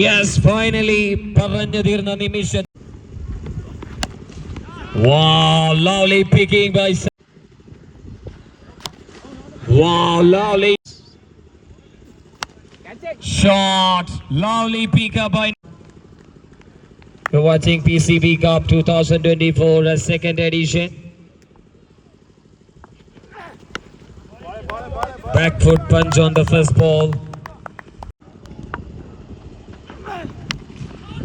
Yes finally പറഞ്ഞു തീർന്ന നിമിഷം Wow, lovely picking by Sa- Wow, lovely shot, lovely pick up by You're watching PCB Cup 2024, a second edition. Back foot punch on the first ball.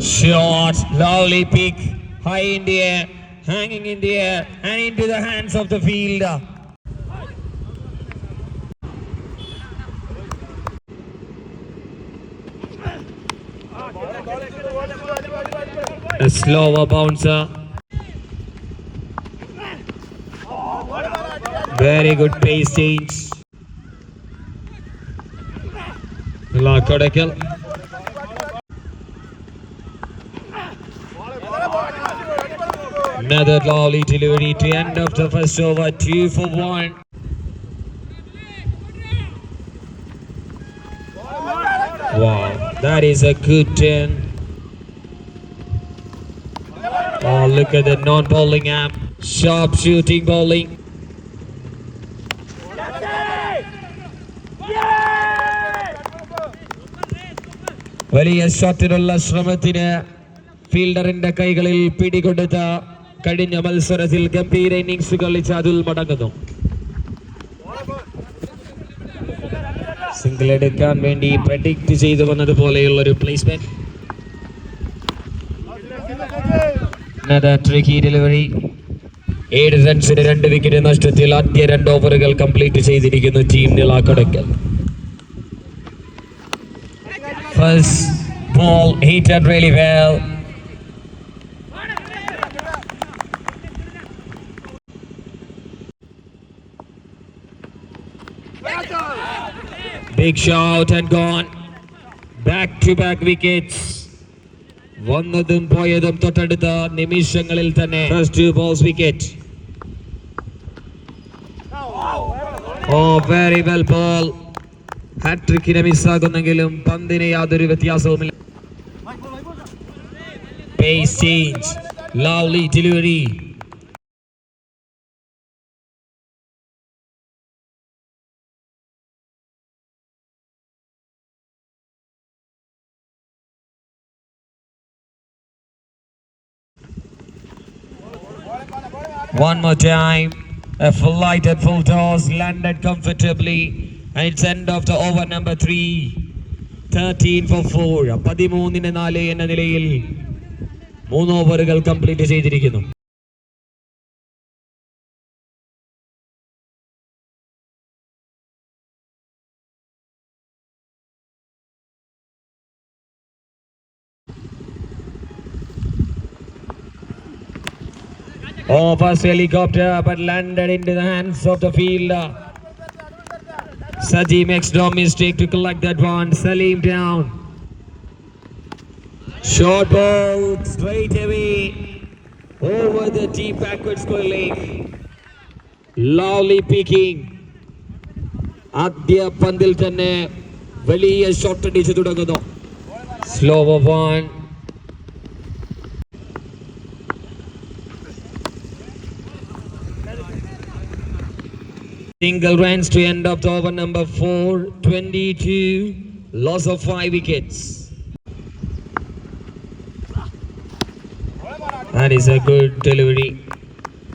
Shot, lovely pick, high in the air, hanging in the air, and into the hands of the fielder. A slower bouncer. Very good pace change. Kodakal. Another lovely delivery to end of the first over, two for one. Wow, that is a good turn. Oh, look at the non-bowling app. Sharp shooting bowling. വലിയ ഷോട്ടിനുള്ള ശ്രമത്തിന് ഫീൽഡറിന്റെ കൈകളിൽ പിടികൊടുത്ത കഴിഞ്ഞ മത്സരത്തിൽ ഗംഭീര innings കളിച്ച അതിൽ മടങ്ങുന്നു. Single എടുക്കാൻ വേണ്ടി പ്രഡിക്റ്റ് ചെയ്തു വന്നതുപോലെയുള്ള ഒരു പ്ലേസ്മെന്റ് വഴി ഏഴ് റൺസിന് രണ്ട് വിക്കറ്റ് നഷ്ടത്തിൽ ആദ്യ രണ്ട് ഓവറുകൾ കംപ്ലീറ്റ് ചെയ്തിരിക്കുന്നു team നിലാക്കൊടക്കൽ first ball hit and really well. Big shout and gone. Back to back wickets. വന്നതും പോയതും തൊട്ടടുത്ത നിമിഷങ്ങളിൽ തന്നെ first balls wicket oh very well ball ഹാട്രിക്കിനെ മിസ്സാകുന്നെങ്കിലും പന്തിന് യാതൊരു വ്യത്യാസവുമില്ല. Pace change lovely delivery One more time. A full light at full toss landed comfortably. And it's end of the over number three. 13 for 4. പതിമൂന്നിന് നാല് എന്ന നിലയിൽ മൂന്ന് ഓവറുകൾ complete ചെയ്തിരിക്കുന്നു Oh, first helicopter, but landed into the hands of the fielder. Saji makes no mistake to collect that one. Salim down. Short ball straight away over the deep backward square leg. Lovely picking. ആദ്യ പന്തിൽ തന്നെ വലിയ shot അടിച്ചു തുടങ്ങുന്നു slow one Single runs to end of the over number 4, 22, loss of 5 wickets. That is a good delivery,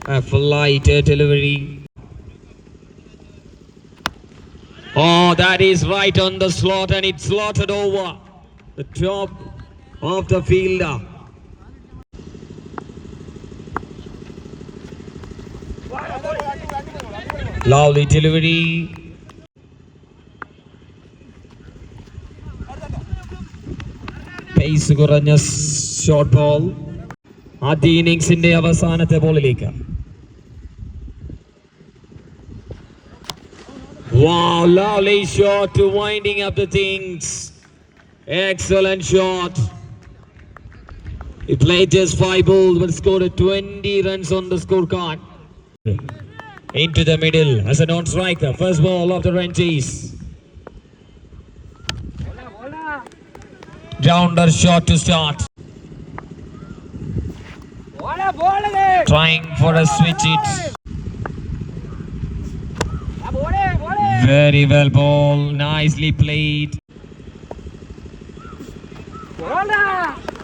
a flight delivery. Oh, that is right on the slot and it's slotted over the top of the fielder. Lovely delivery. Pace കുറഞ്ഞ short ball ആദ്യ ഇന്നിങ്സിന്റെ അവസാനത്തെ ബോളിലേക്ക് Wow, lovely shot to winding up the things. Excellent shot. He played just five balls but scored 20 runs on the scorecard. into the middle as a non-striker. First ball of the Renties. Rounder shot to start. Trying for a switch it. Very well ball, nicely played.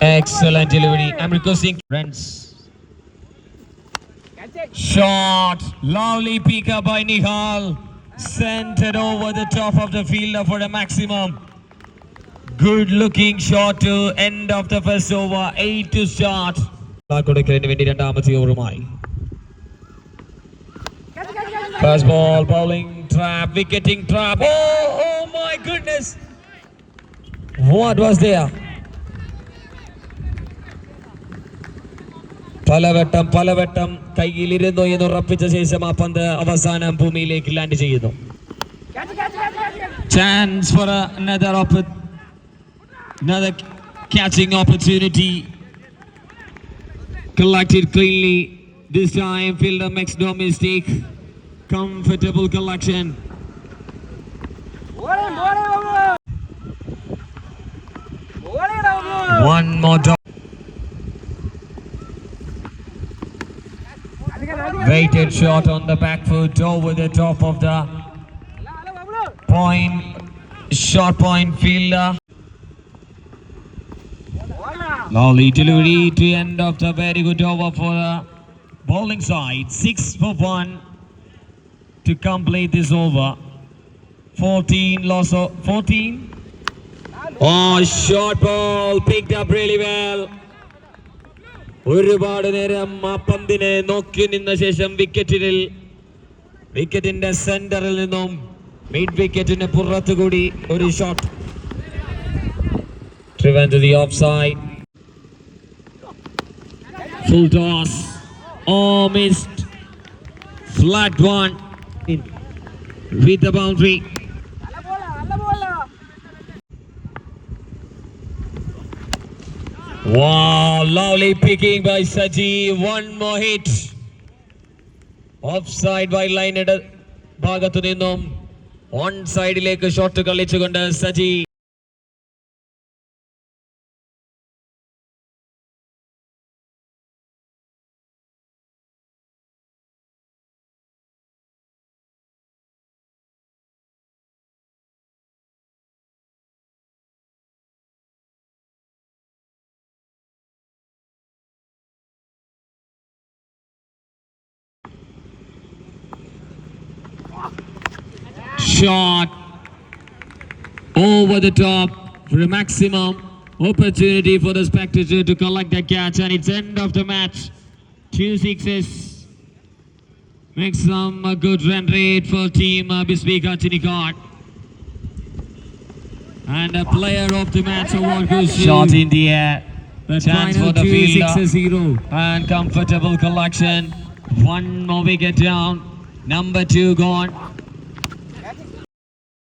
Excellent delivery. I'm requesting runs. Shot. Lovely pick up by Nihal. Sent it over the top of the fielder for a maximum. Good looking shot to end of the first over. 8 to start. First ball, bowling trap, wicketing trap. Oh, oh my goodness! What was there? പലവട്ടം പലവട്ടം കയ്യിലിരുന്നു എന്ന് ഉറപ്പിച്ച ശേഷം ആ പന്ത് അവസാനം ഭൂമിയിലേക്ക് land ചെയ്യുന്നു. Chance for another another catching opportunity. Collected cleanly. This time fielder makes no mistake. Comfortable collection. One more. Weighted shot on the back foot over the top of the point. Short point fielder. Lovely delivery to end of the very good over for the bowling side. Six for one to complete this over. 14 loss of 14. Oh, short ball picked up really well. ഒരുപാട് നേരം ആ പന്തിനെ നോക്കി നിന്ന ശേഷം വിക്കറ്റിൽ വിക്കറ്റിന്റെ സെന്ററിൽ നിന്നും മിഡ് വിക്കറ്റിന് പുറത്തുകൂടി ഒരു shot driven off offside. Full toss. Oh, missed. Flat one. In. With. Wow, lovely picking by Saji. One more hit. Offside by line ഇട ഭാഗത്തു നിന്നും ഓൺ സൈഡിലേക്ക് shot കളിച്ചുകൊണ്ട് Saji shot. Over the top for a maximum opportunity for the spectator to collect the catch and it's end of the match. Two sixes. Makes some uh, good run rate for team uh, Bisbee Chinikot and a player of the match award goes to Shot in the air. the Chance for the fielder. hero and comfortable collection. One more wicket down. Number two gone